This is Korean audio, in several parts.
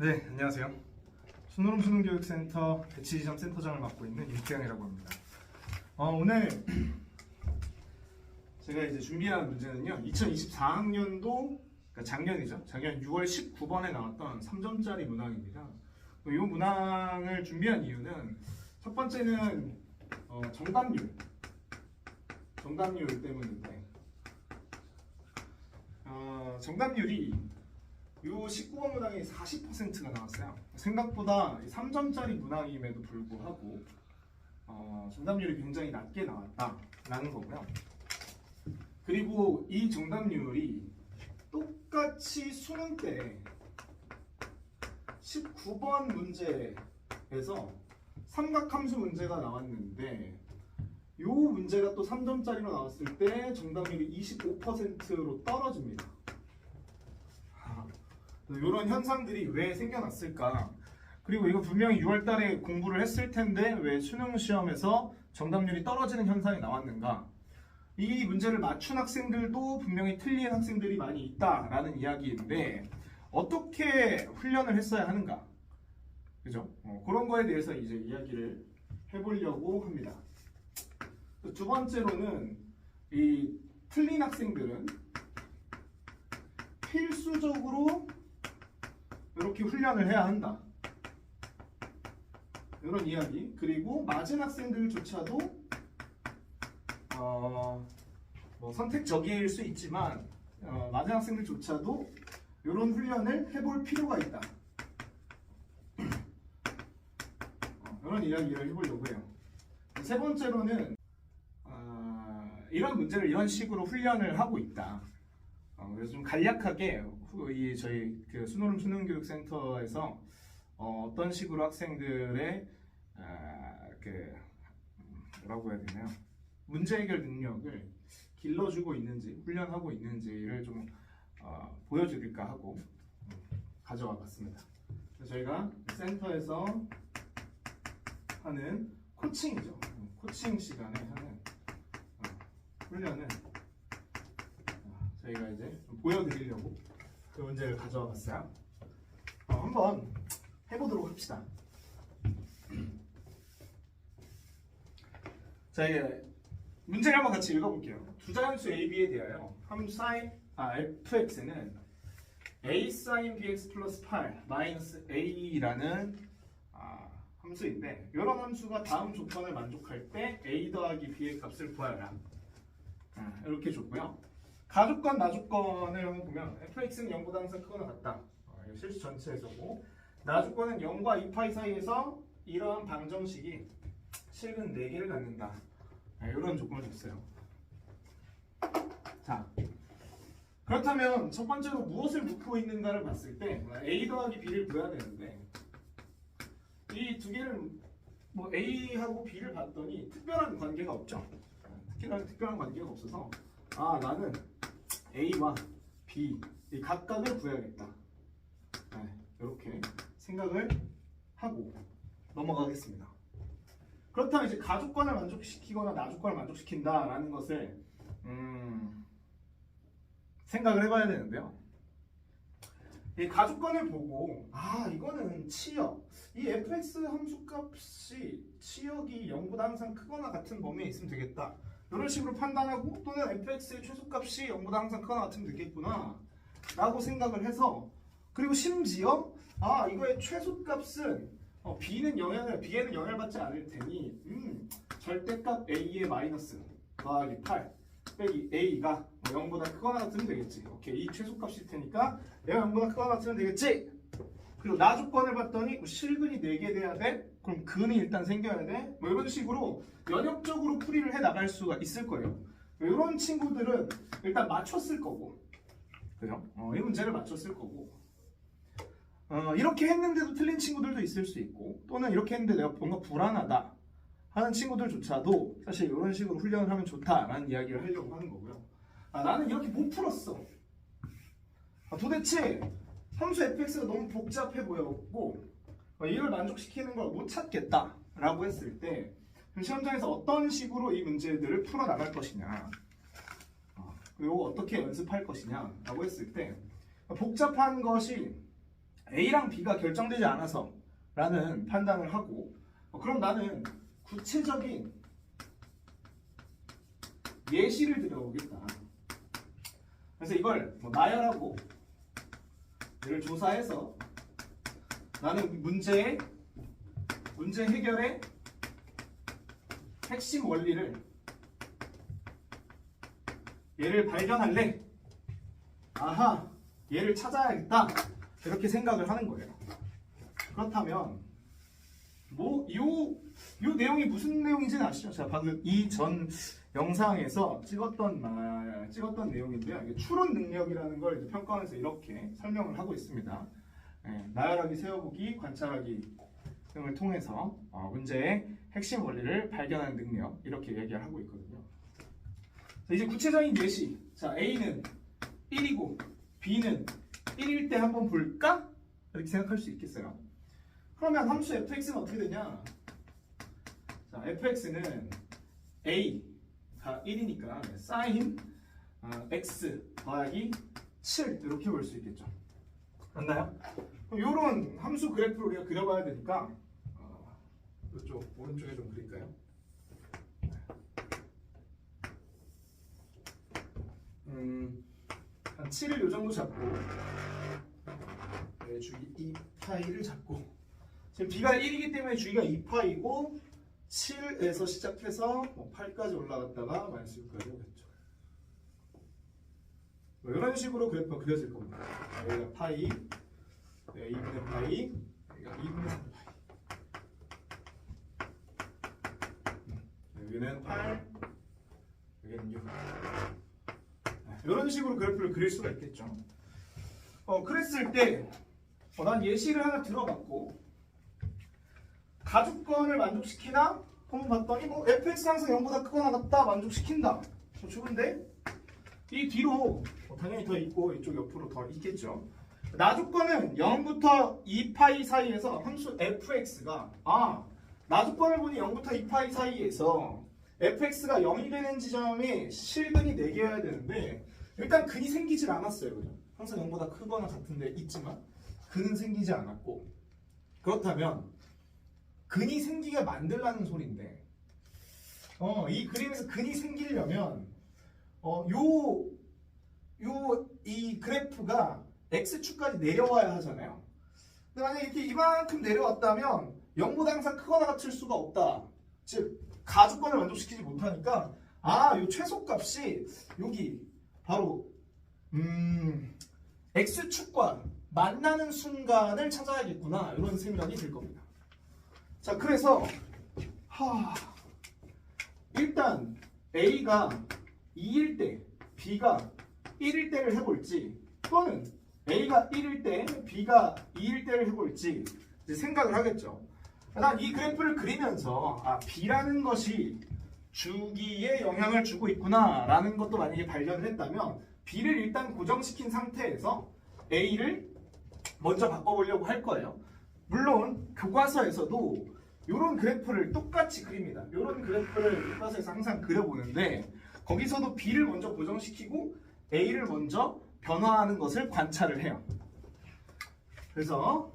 네, 안녕하세요. 순호름 수능교육센터 배치지점 센터장을 맡고 있는 임태영이라고 합니다. 어, 오늘 제가 이제 준비한 문제는요, 2024학년도 그러니까 작년이죠. 작년 6월 19번에 나왔던 3점짜리 문항입니다. 이 문항을 준비한 이유는 첫 번째는 어, 정답률, 정답률 때문인데 어, 정답률이 요 19번 문항이 40%가 나왔어요. 생각보다 3점짜리 문항임에도 불구하고 어, 정답률이 굉장히 낮게 나왔다라는 거고요. 그리고 이 정답률이 똑같이 수능 때 19번 문제에서 삼각함수 문제가 나왔는데 요 문제가 또 3점짜리로 나왔을 때 정답률이 25%로 떨어집니다. 이런 현상들이 왜 생겨났을까? 그리고 이거 분명히 6월 달에 공부를 했을 텐데 왜 수능 시험에서 정답률이 떨어지는 현상이 나왔는가? 이 문제를 맞춘 학생들도 분명히 틀린 학생들이 많이 있다라는 이야기인데 어떻게 훈련을 했어야 하는가? 그죠? 어, 그런 거에 대해서 이제 이야기를 해보려고 합니다. 두 번째로는 이 틀린 학생들은 필수적으로 이렇게 훈련을 해야 한다. 이런 이야기. 그리고 맞은 학생들조차도 어, 뭐 선택적일 수 있지만 어, 맞은 학생들조차도 이런 훈련을 해볼 필요가 있다. 어, 이런 이야기를 해보려고 해요. 세 번째로는 어, 이런 문제를 이런 식으로 훈련을 하고 있다. 어, 그래서 좀 간략하게 후- 이 저희 그 수노름 수능교육센터에서 어, 떤 식으로 학생들의 아, 그 뭐라고 해야 되나요? 문제 해결 능력을 길러주고 있는지 훈련하고 있는지를 좀 어, 보여드릴까 하고 음, 가져와 봤습니다. 저희가 센터에서 하는 코칭이죠. 음, 코칭 시간에 하는 어, 훈련을 어, 저희가 이제 좀 보여드리려고 그 문제를 가져와 봤어요. 어, 한번 해보도록 합시다. 자, 이제 문제를 한번 같이 읽어볼게요. 두 자연수 a, b에 대하여 함수 sin, 아, fx는 a sin bx 플러스 8 마이너스 a라는 아, 함수인데 이런 함수가 다음 조건을 만족할 때 a 더하기 b의 값을 구하라. 아, 이렇게 줬고요. 가족권, 나족권을 한번 보면 fx는 0보다 항상 크거나 같다. 어, 실수 전체에서고 나족권은 0과 2파이 사이에서 이러한 방정식이 실근 4개를 갖는다. 아, 이런 조건을 줬어요. 자, 그렇다면 첫 번째로 무엇을 묻고 있는가를 봤을 때 a 더하기 b를 구해야 되는데 이 두 개를 뭐 a하고 b를 봤더니 특별한 관계가 없죠. 특별한 특별한 관계가 없어서 아 나는 a와 b 이 각각을 구해야겠다. 네, 이렇게 생각을 하고 넘어가겠습니다. 그렇다면 이제 가족관을 만족시키거나 나족관을 만족시킨다라는 것을 음, 생각을 해봐야 되는데요. 이 가족관을 보고 아 이거는 치역 이 fx 함수값이 치역이 0보다 항상 크거나 같은 범위에 있으면 되겠다. 이런 식으로 판단하고 또는 fx의 최소값이 0보다 항상 크거나 같으면 되겠구나 라고 생각을 해서 그리고 심지어 아 이거의 최소값은 어, b는 영향을 b에는 영향을 받지 않을 테니 음, 절대값 a의 마이너스 더하기 8 빼기 a가 0보다 크거나 같으면 되겠지. 오케이 이 최소값일 테니까 얘가 0보다 크거나 같으면 되겠지. 그리고 나 조건을 봤더니 뭐 실근이 4개 돼야 돼 그럼 근이 일단 생겨야 돼 뭐 이런 식으로 연역적으로 풀이를 해 나갈 수가 있을 거예요 이런 친구들은 일단 맞췄을 거고 그죠? 어, 이 문제를 맞췄을 거고 어, 이렇게 했는데도 틀린 친구들도 있을 수 있고 또는 이렇게 했는데 내가 뭔가 불안하다 하는 친구들조차도 사실 이런 식으로 훈련을 하면 좋다라는 이야기를 하려고 하는 거고요. 아, 나는 이렇게 못 풀었어. 아, 도대체 함수 fx가 너무 복잡해 보였고 어, 이걸 만족시키는 걸 못 찾겠다라고 했을 때 시험장에서 어떤 식으로 이 문제들을 풀어 나갈 것이냐 어, 그리고 어떻게 연습할 것이냐라고 했을 때 복잡한 것이 A랑 B가 결정되지 않아서 라는 판단을 하고 어, 그럼 나는 구체적인 예시를 들어보겠다. 그래서 이걸 뭐 나열하고 얘를 조사해서 나는 문제의 문제 해결의 핵심 원리를 얘를 발견할래. 아하, 얘를 찾아야겠다. 이렇게 생각을 하는 거예요. 그렇다면 뭐요요 내용이 무슨 내용인지는 아시죠? 제가 방금 이전 영상에서 찍었던 말, 찍었던 내용인데요. 추론 능력이라는 걸 평가원에서 이렇게 설명을 하고 있습니다. 예, 나열하기, 세워보기, 관찰하기 등을 통해서 어, 문제의 핵심 원리를 발견하는 능력 이렇게 얘기를 하고 있거든요. 자, 이제 구체적인 예시. 자, A는 1이고 B는 1일 때 한번 볼까? 이렇게 생각할 수 있겠어요. 그러면 함수 fx는 어떻게 되냐? 자, fx는 a가 1이니까 sin 어, x 더하기 7 이렇게 볼 수 있겠죠. 맞나요? 이런 함수 그래프를 우리가 그려봐야 되니까 어, 이쪽 오른쪽에 좀 그릴까요? 음, 한 7을 요 정도 잡고 네, 주기 2파이를 잡고 지금 b가 1이기 때문에 주기가 2파이고 7에서 시작해서 뭐 8까지 올라갔다가 마이너스 6까지 오겠죠. 뭐 이런 식으로 그래프가 그려질 겁니다. 자, 여기가 파이, 네, 2분의 파이, 여기가 2분의 3 파이. 음, 여기는 8, 여기는 6. 이런 식으로 그래프를 그릴 수가 있겠죠. 어, 그랬을 때, 어, 난 예시를 하나 들어봤고, 가주권을 만족시키나? 한번 봤더니, 뭐, fx 항상 0보다 크거나 같다, 만족시킨다. 어, 좋은데? 이 뒤로, 어, 당연히 더 있고, 이쪽 옆으로 더 있겠죠. 나주권은 0부터 2파이 사이에서 함수 fx가, 아, 나주권을 보니 0부터 2파이 사이에서 fx가 0이 되는 지점에 실근이 4개여야 되는데 일단 근이 생기질 않았어요. 그죠? 항상 0보다 크거나 같은데 있지만 근은 생기지 않았고 그렇다면 근이 생기게 만들라는 소리인데 어, 이 그림에서 근이 생기려면 어, 요, 요, 이 그래프가 x축까지 내려와야 하잖아요. 근데 만약에 이렇게 이만큼 내려왔다면 0보다 항상 크거나 같을 수가 없다. 즉, 가주권을 만족시키지 못하니까 아, 요 최소값이 여기 바로 음, x축과 만나는 순간을 찾아야겠구나 이런 생각이 들 겁니다. 자, 그래서 하, 일단 a가 2일 때 b가 1일 때를 해볼지 또는 a가 1일 때 b가 2일 때를 해볼지 생각을 하겠죠. 난 이 그래프를 그리면서 아 b라는 것이 주기에 영향을 주고 있구나라는 것도 만약에 발견을 했다면 b를 일단 고정시킨 상태에서 a를 먼저 바꿔보려고 할 거예요. 물론 교과서에서도 이런 그래프를 똑같이 그립니다. 이런 그래프를 교과서에서 항상 그려보는데 거기서도 b를 먼저 고정시키고 a를 먼저 변화하는 것을 관찰을 해요. 그래서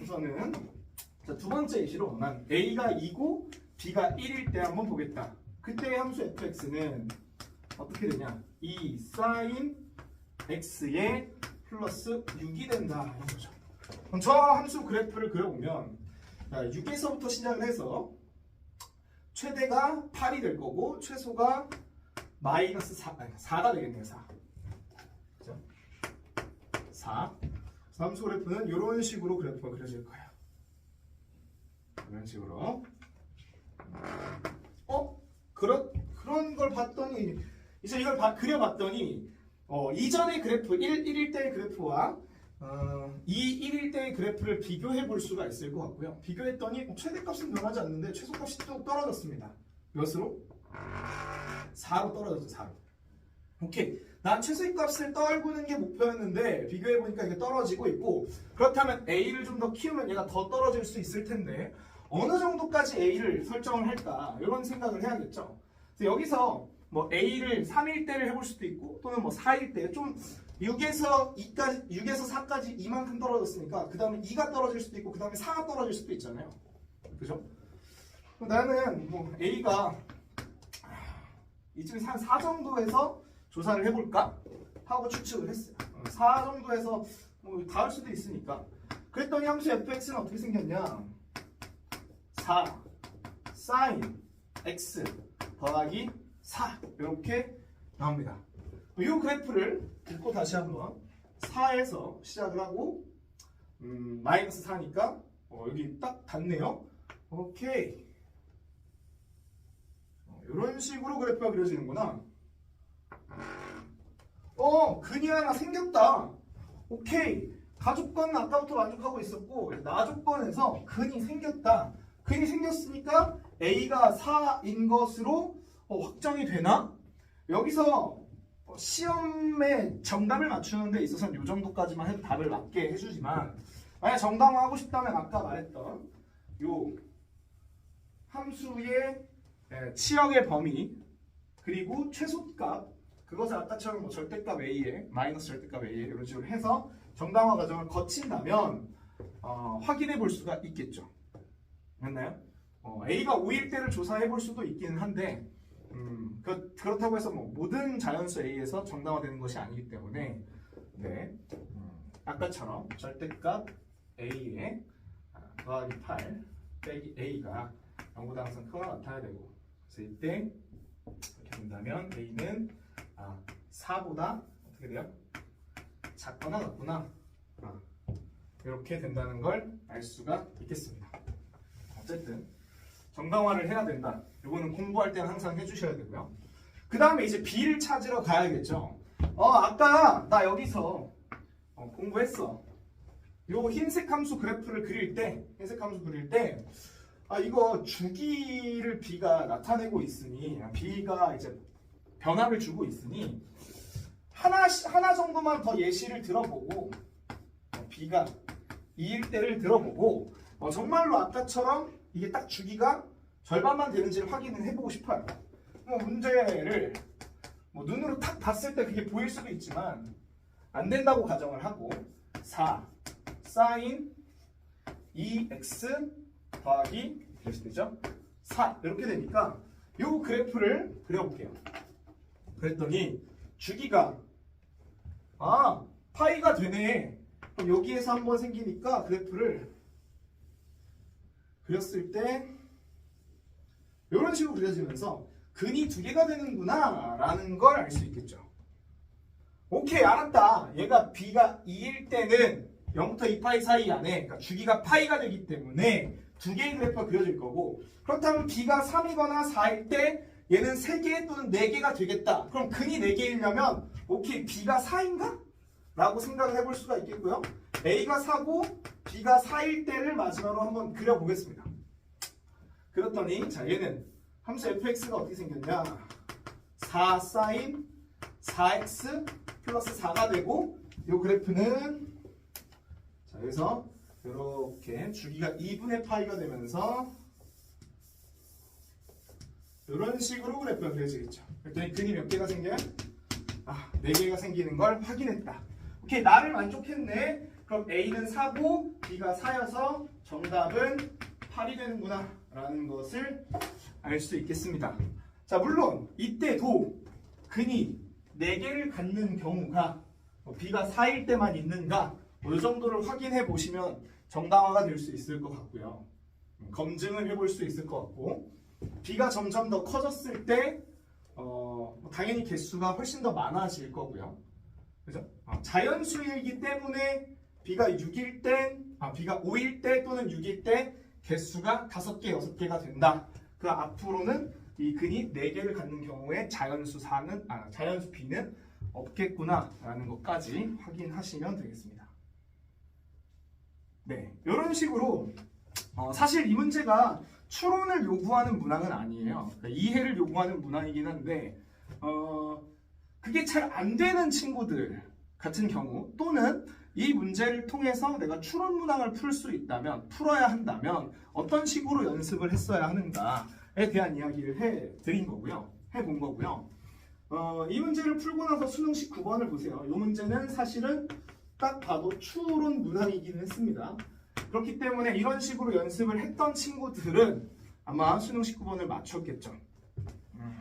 우선은 자, 두 번째 예시로 난 a가 2고 b가 1일 때 한번 보겠다. 그때의 함수 fx는 어떻게 되냐? 2 sin x의 플러스 6이 된다 이런 거죠. 그럼 저 함수 그래프를 그려보면 자, 6에서부터 시작을 해서 최대가 8이 될 거고 최소가 마이너스 4, 아니, 4가 되겠네요. 4. 그죠? 4. 함수 그래프는 이런 식으로 그래프가 그려질 거예요. 이런 식으로. 어? 그런 그런 걸 봤더니 이제 이걸 봐- 그려봤더니 어, 이전의 그래프 1, 1일 때의 그래프와 어, 이 1일 때의 그래프를 비교해 볼 수가 있을 것 같고요. 비교했더니 어, 최대값은 변하지 않는데 최소값이 또 떨어졌습니다. 몇으로? 4로 떨어졌죠. 4로. 오케이. 난 최소값을 떨구는 게 목표였는데 비교해 보니까 이게 떨어지고 있고 그렇다면 A를 좀 더 키우면 얘가 더 떨어질 수 있을 텐데 어느 정도까지 A를 설정을 할까 이런 생각을 해야겠죠. 그래서 여기서 뭐 A를 3일 때를 해볼 수도 있고 또는 뭐 4일 때 좀 6에서 2까지 6에서 4까지 이만큼 떨어졌으니까 그 다음에 2가 떨어질 수도 있고 그 다음에 4가 떨어질 수도 있잖아요. 그죠? 나는 뭐 A가 이쯤에서 한4 정도에서 조사를 해볼까 하고 추측을 했어요. 4 정도에서 뭐 닿을 수도 있으니까. 그랬더니 함수 fx는 어떻게 생겼냐? 4 sin x 더하기 4 이렇게 나옵니다. 이 그래프를 긋고 다시 한번 4에서 시작을 하고 음, 마이너스 4니까 어, 여기 딱 닿네요. 오케이. 이런 식으로 그래프가 그려지는구나. 어, 근이 하나 생겼다. 오케이. 가족권은 아까부터 만족하고 있었고 나조건에서 근이 생겼다. 근이 생겼으니까 A가 4인 것으로 어, 확정이 되나? 여기서 어, 시험에 정답을 맞추는 데 있어서는 이 정도까지만 해도 답을 맞게 해주지만 만약 정답을 하고 싶다면 아까 말했던 요 함수의 예, 치역의 범위 그리고 최소값 그것을 아까처럼 뭐 절대값 A에 마이너스 절대값 A에 이런 식으로 해서 정당화 과정을 거친다면 어, 확인해 볼 수가 있겠죠. 맞나요? 어, A가 5일 때를 조사해 볼 수도 있기는 한데 음, 그, 그렇다고 해서 뭐 모든 자연수 A에서 정당화되는 것이 아니기 때문에 네, 음, 아까처럼 절대값 A에 아, 더하기 8 빼기 A가 0보다 항상 크거나 나타나야 되고 그래서 이때 이렇게 된다면 A는 아, 4보다 어떻게 돼요? 작거나 같구나 아, 이렇게 된다는 걸 알 수가 있겠습니다. 어쨌든 정당화를 해야 된다. 이거는 공부할 때는 항상 해주셔야 되고요. 그 다음에 이제 B를 찾으러 가야겠죠. 어 아까 나 여기서 어, 공부했어. 요 흰색 함수 그래프를 그릴 때 흰색 함수 그릴 때 아 이거 주기를 B가 나타내고 있으니 아, B가 이제 변화를 주고 있으니 하나 하나 정도만 더 예시를 들어보고 어, B가 2일 때를 들어보고 어, 정말로 아까처럼 이게 딱 주기가 절반만 되는지를 확인을 해보고 싶어요. 뭐 문제를 뭐 눈으로 탁 봤을 때 그게 보일 수도 있지만 안 된다고 가정을 하고 4 sin 2x 더하기 이렇게 되죠? 4 이렇게 되니까 이 그래프를 그려볼게요. 그랬더니 주기가 아 파이가 되네. 그럼 여기에서 한번 생기니까 그래프를 그렸을 때 이런 식으로 그려지면서 근이 두 개가 되는구나 라는 걸 알 수 있겠죠. 오케이 알았다. 얘가 b가 2일 때는 0부터 2파이 사이 안에 그러니까 주기가 파이가 되기 때문에 두 개의 그래프가 그려질 거고 그렇다면 b가 3이거나 4일 때 얘는 3개 또는 4개가 되겠다. 그럼 근이 4개이려면 오케이 b가 4인가? 라고 생각을 해볼 수가 있겠고요. a가 4고 b가 4일 때를 마지막으로 한번 그려보겠습니다. 그랬더니 자 얘는 함수 fx가 어떻게 생겼냐 4 sin 4x 플러스 4가 되고 이 그래프는 자 여기서 이렇게 주기가 2분의 파이가 되면서 이런 식으로 그래프가 그려지겠죠. 그랬더니 근이 몇 개가 생겨요? 아, 4개가 생기는 걸 확인했다. 오케이 나를 만족했네. 그럼 A는 4고 B가 4여서 정답은 8이 되는구나 라는 것을 알 수 있겠습니다. 자 물론 이때도 근이 4개를 갖는 경우가 뭐 B가 4일 때만 있는가 뭐이 정도를 확인해 보시면 정당화가 될 수 있을 것 같고요. 음, 검증을 해볼 수 있을 것 같고 B가 점점 더 커졌을 때 어, 뭐 당연히 개수가 훨씬 더 많아질 거고요 그죠? 어, 자연수이기 때문에 B가 6일 때, 아, B가 5일 때 또는 6일 때 개수가 5개, 6개가 된다. 그 앞으로는 이 근이 4개를 갖는 경우에 자연수 4는, 아, 자연수 B는 없겠구나 라는 것까지 확인하시면 되겠습니다. 네, 이런 식으로 어, 사실 이 문제가 추론을 요구하는 문항은 아니에요. 그러니까 이해를 요구하는 문항이긴 한데 어, 그게 잘 안 되는 친구들 같은 경우 또는 이 문제를 통해서 내가 추론 문항을 풀 수 있다면 풀어야 한다면 어떤 식으로 연습을 했어야 하는가에 대한 이야기를 해 드린 거고요. 해 본 거고요. 어, 이 문제를 풀고 나서 수능식 9번을 보세요. 이 문제는 사실은 딱 봐도 추론 문항이기는 했습니다. 그렇기 때문에 이런 식으로 연습을 했던 친구들은 아마 수능식 9번을 맞췄겠죠. 음.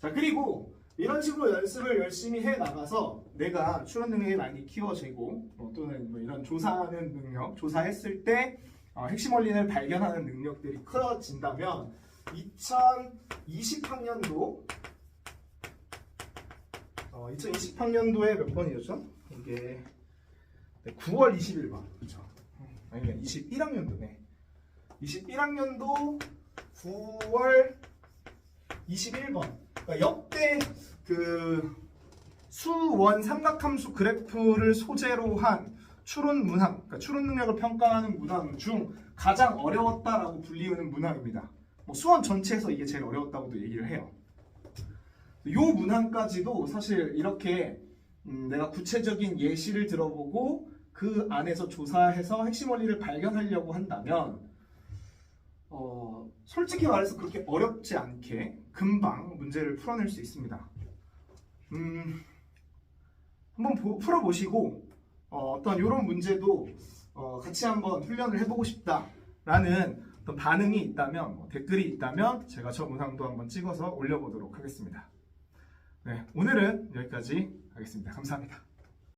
자 그리고 이런 식으로 연습을 열심히 해 나가서 내가 추론 능력이 많이 키워지고 어, 또는 뭐 이런 조사하는 능력, 조사했을 때 어, 핵심 원리를 발견하는 능력들이 커진다면 2020학년도 어, 2020학년도에 몇 번이었죠? 이게 네, 9월 21번 그렇죠? 아니면 21학년도네 21학년도 9월 21번 그러니까 역대 그 수원 삼각함수 그래프를 소재로 한 추론 문항, 그러니까 추론 능력을 평가하는 문항 중 가장 어려웠다라고 불리우는 문항입니다. 뭐 수원 전체에서 이게 제일 어려웠다고도 얘기를 해요. 요 문항까지도 사실 이렇게 음, 내가 구체적인 예시를 들어보고 그 안에서 조사해서 핵심 원리를 발견하려고 한다면 어, 솔직히 말해서 그렇게 어렵지 않게 금방 문제를 풀어낼 수 있습니다. 음, 한번 보- 풀어보시고 어, 떤 이런 문제도 어, 같이 한번 훈련을 해보고 싶다라는 어떤 반응이 있다면 뭐 댓글이 있다면 제가 저 문항도 한번 찍어서 올려보도록 하겠습니다. 네, 오늘은 여기까지 하겠습니다. 감사합니다.